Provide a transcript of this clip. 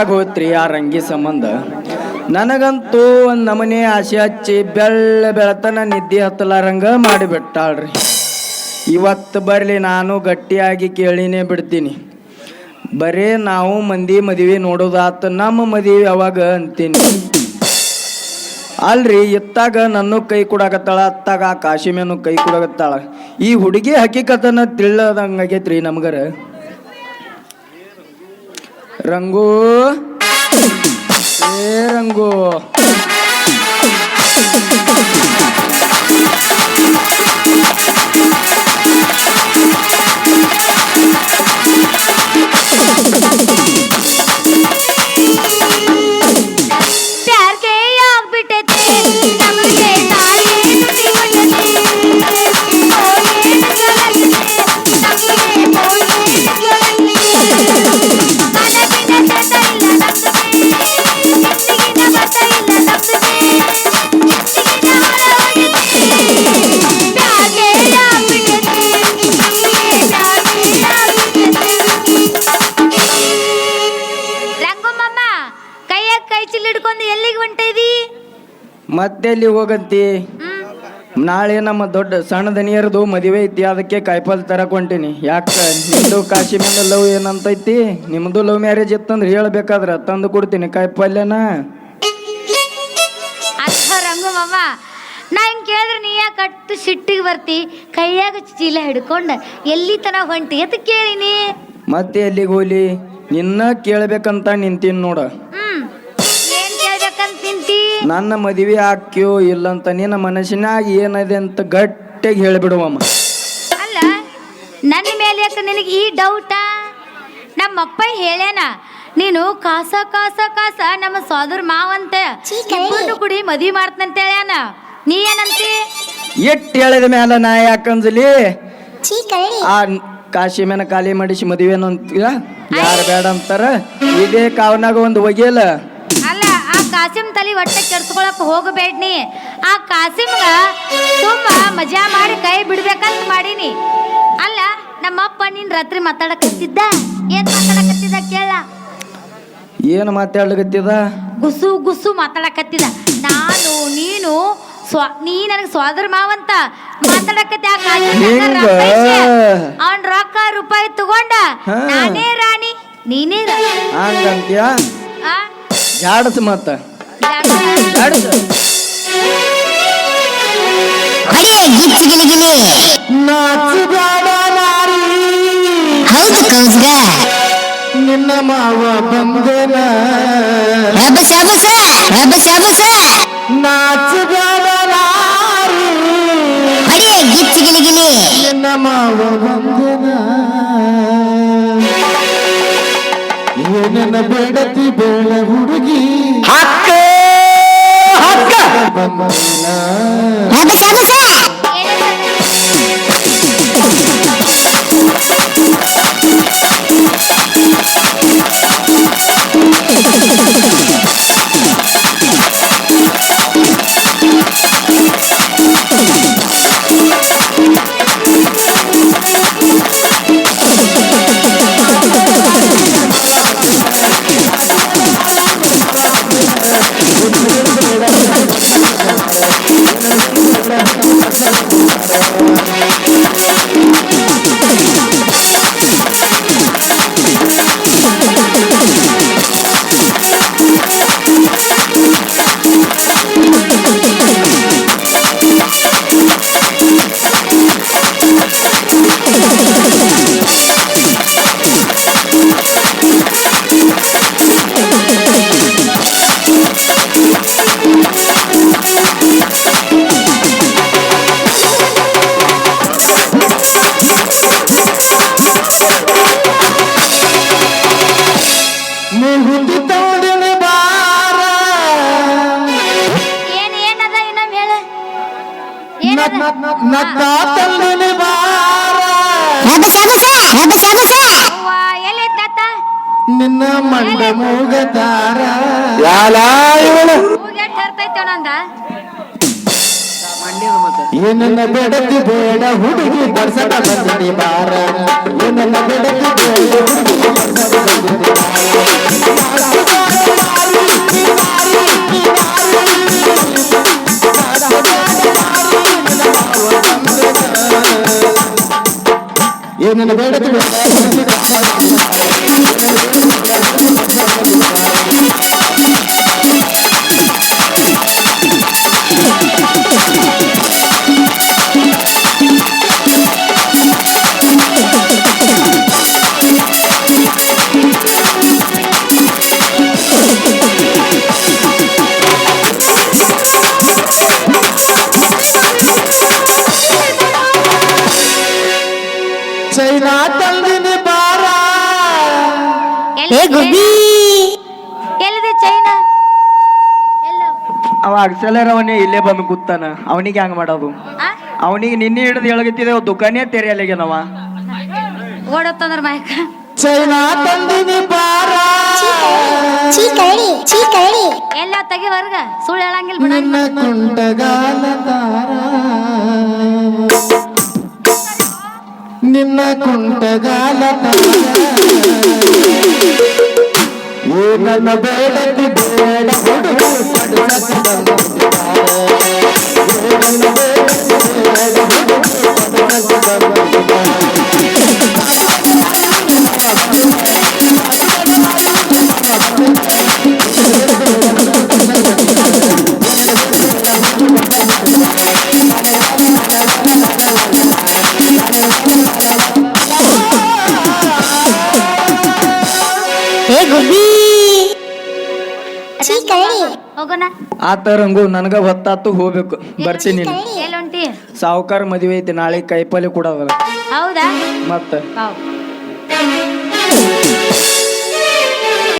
ಆಗೋತ್ರಿ ಆ ರಂಗಿ ಸಂಬಂಧ. ನನಗಂತೂ ಒಂದ್ ನಮನೆ ಆಸೆ ಹಚ್ಚಿ ಬೆಳ್ಳ ಬೆಳತನ ನಿದ್ದೆ ಹತ್ತಲಾರಂಗ ಮಾಡಿಬಿಟ್ಟಾಳ್ರಿ. ಇವತ್ತು ಬರ್ಲಿ ನಾನು ಗಟ್ಟಿಯಾಗಿ ಕೇಳಿನೇ ಬಿಡ್ತೀನಿ. ಬರೇ ನಾವು ಮಂದಿ ಮದುವೆ ನೋಡೋದಾತ ನಮ್ಮ ಮದುವೆ ಯಾವಾಗ ಅಂತೀನಿ. ಅಲ್ರಿ, ಇತ್ತಾಗ ನನ್ನ ಕೈ ಕೊಡಾಕತ್ತಾಳ, ಅತ್ತಾಗ ಆ ಕಾಶಿಮೇನು ಕೈ ಕೊಡಾಕತ್ತಾಳ. ಈ ಹುಡುಗಿ ಹಕ್ಕಿಕತನ ತಿಳಿದಂಗಾಗೈತ್ರಿ ನಮ್ಗರ. ರಂಗು ಏ ರಂಗು ಎಲ್ಲಿಗೆ ಮತ್ತೆ ಎಲ್ಲಿ ಹೋಗಂತಿ? ನಾಳೆ ನಮ್ಮ ದೊಡ್ಡ ಸಣ್ಣ ದನಿಯರದು ಮದುವೆ ಐತಿ ಅದಕ್ಕೆ ಕಾಯಿಪಲ್ ತರಕ್ ಹೊಂಟೀನಿ ಯಾಕ? ನಿಮ್ದು ಕಾಶಿ ಮೇಲೆ ಲವ್ ಏನಂತೈತಿ? ನಿಮ್ದು ಲವ್ ಮ್ಯಾರೇಜ್ ಇತ್ತಂದ್ರೆ ಹೇಳ್ಬೇಕಾದ್ರ ತಂದು ಕೊಡ್ತೀನಿ ಕಾಯಿಪಲ್ಯನ ಅಕ್ಕ ರಂಗಮ್ಮಮ್ಮ ನಾ ಹಿಂಗೆ ಕೇಳಿದ್ರೆ ನೀ ಯಾಕೆ ಕಟ್ಟು ಸಿಟ್ಟಿಗೆ ಬರ್ತಿ? ಕೈಯಾಗ ಚೀಲ ಹಿಡ್ಕೊಂಡು ಎಲ್ಲಿ ತನ ಹೊಂಟಿ ಅಂತ ಕೇಳಿನಿ. ಮತ್ತೆ ಎಲ್ಲಿಗೆ ಹೋಗ್ಲಿ? ನಿನ್ನ ಕೇಳ್ಬೇಕಂತ ನಿಂತೀನಿ ನೋಡ. ನನ್ನ ಮದುವೆ ಆಕ್ಯೋ ಇಲ್ಲಂತ ನಿನ್ನ ಮನಸ್ಸಿನಾಗ ಏನಿದೆ ಅಂತ ಗಟ್ಟಿಗೆ ಹೇಳಿಬಿಡುವಮ್ಮ ಅಲ್ಲ ನನ್ನ ಮೇಲೆ ಯಾಕೆ ನಿನಗೆ ಈ ಡೌಟ ನಮ್ಮಪ್ಪ ಹೇಳ್ಯಾನ ನೀನು ಕಾಸ ಕಾಸ ಕಾಸ ನಮ್ಮ ಸೋದರ ಮಾವಂತ ಇಬ್ಬರನ್ನು ಮದಿ ಮದ್ವಿ ಮಾಡ್ತಂತ ಹೇಳ್ಯಾನ. ನೀ ಏನಂತಿ? ಎಟ್ ಹೇಳಿದ ಮ್ಯಾಲ ನಾ ಯಾಕಂಜಲಿ ಆ ಕಾಶಿ ಮೇನ ಖಾಲಿ ಮಾಡಿಸಿ ಮದುವೆ ಅಂತೀರ ಯಾರು ಬೇಡ ಅಂತಾರ? ಇದೇ ಕಾವನಾಗ ಒಂದು ಒಗೆಯಲ್ಲ. ಕಾಸಿಂ ತಲೆ ಹೊಟ್ಟೆ ಕೆಡ್ಸ್ಕೊಳಕ್ ಹೋಗಬೇಡ್ನಿ. ಆ ಕಾಸಿಮ್ಗ ತುಂಬಾ ಮಜಾ ಮಾಡಿ ಕೈ ಬಿಡ್ಬೇಕಂತ ಮಾಡೀನಿ. ಅಲ್ಲ ನಮ್ಮಪ್ಪ ನೀನ್ ರಾತ್ರಿ ಮಾತಾಡಕತ್ತಿದ್ದ? ಏನ್ ಮಾತಾಡಕತ್ತಿದ್ದ ಕೇಳ. ಏನು ಮಾತಾಡ್ಲಿಕತ್ತಿದ? ಗುಸು ಗುಸು ಮಾತಾಡಕತ್ತಿದ. ನಾನು ನೀನು ಸ್ವ ನೀ ನನಗೆ ಸೋದರ ಮಾವಂತ. ಮಾತಾಡಕತ್ತಿ ಆ ಹಿಂಗ? ಅವನ್ ರೊಕ್ಕ ರೂಪಾಯಿ ತಗೊಂಡ. ಹಾ. ನಾನೇ ರಾಣಿ ನೀನೇ ರಾಣಿ. ಹಂಗಂತ್ಯ? ಆ? ಜಾಡಸ್ ಮತ್ತ. ಹೊಡೆಯ ಗಿಚ್ಚಿ ಗಿಲಿ ಗಿಲಿ ಹೌದು ಕೌಸ್ಗ ನಿನ್ನ ಮಾವ ಬಂದನ. ರಬ್ಬ ಶಾಬಸ ರಬ್ಬ ಶಾಬಸ ಹೊಡೆಯ ಗಿಚ್ಚಿ ಗಿಲಿಗಿಲಿ ಗಿಲಿ. ನಿನ್ನ ಮಾವ ಬಂದನ. ಏನನ್ನ ಬೇಡತಿ ನಿನ್ನ ಮಂಡ ಮೂಗದಾರ ಯಾಲ ಇವಳು? ಏನನ್ನ ಬೇಡಕ್ಕೆ ಬೇಡ ಹುಡುಗಿ ಬರ್ಸಕ ಬಂದಿನಿ ಬಾರ. ಏನನ್ನ ಬೇಡ ಹುಡುಗಿ ಬಂದಿನಿ ಏನನ್ನ ಬೇಡಕ್ಕೆ ತಂದಿನಿ ಬಾರ. ಏ ಗುಬ್ಬಿ. ಎಲ್ಲಿದೆ ಚೈನಾ? ಎಲ್ಲ. ಅವ ಅಕ್ಸಲರ್ ಅವನೇ ಇಲ್ಲೇ ಬಂದು ಕೂತಾನ. ಅವನಿಗೆ ಹಂಗ ಮಾಡೋದು? ಅವನಿಗೆ ನಿನ್ನೆ ಹಿಡಿದು ಎಳಗತ್ತಿದೆ ದುಕಾನೇ ತೆರೆಯಲ್ಲಾಗ್ಯಾನವ ಓಡತ್ತಂದ್ರ ಮಾಯಕ. ಚೈನಾ ತಂದಿನಿ ಬಾರ. ಚೀ ಕರಡಿ ಚೀ ಕರಡಿ ಎಲ್ಲ ತೆಗಿ ವರ್ಗ ಸುಳ್ಳು ಹೇಳಂಗಿಲ್ಲ ಬಿಡ. ನಿನ್ನ ಕುಂಟಗಾಲ ತಾರ ಕುಂಟಗಾಲ ತಾರ ಏನನ್ನ ಬೇಡಕ್ಕೆ ಬೇಡ ಕರಡಿ ಹೋಗೋಣ. ಆತ ರಂಗು ನನಗ ಹೊತ್ತಾತು ಹೋಗ್ಬೇಕು. ಬರ್ತೀನಿ ನೀನು. ಎಲ್ಲಿ ಹೊಂಟಿ ಸಾವುಕಾರ ಮದುವೆ ಐತಿ ನಾಳೆ ಕೈಪಲ್ಲಿ ಕೊಡೋದಲ್ಲ ಹೌದಾ? ಮತ್ತೆ?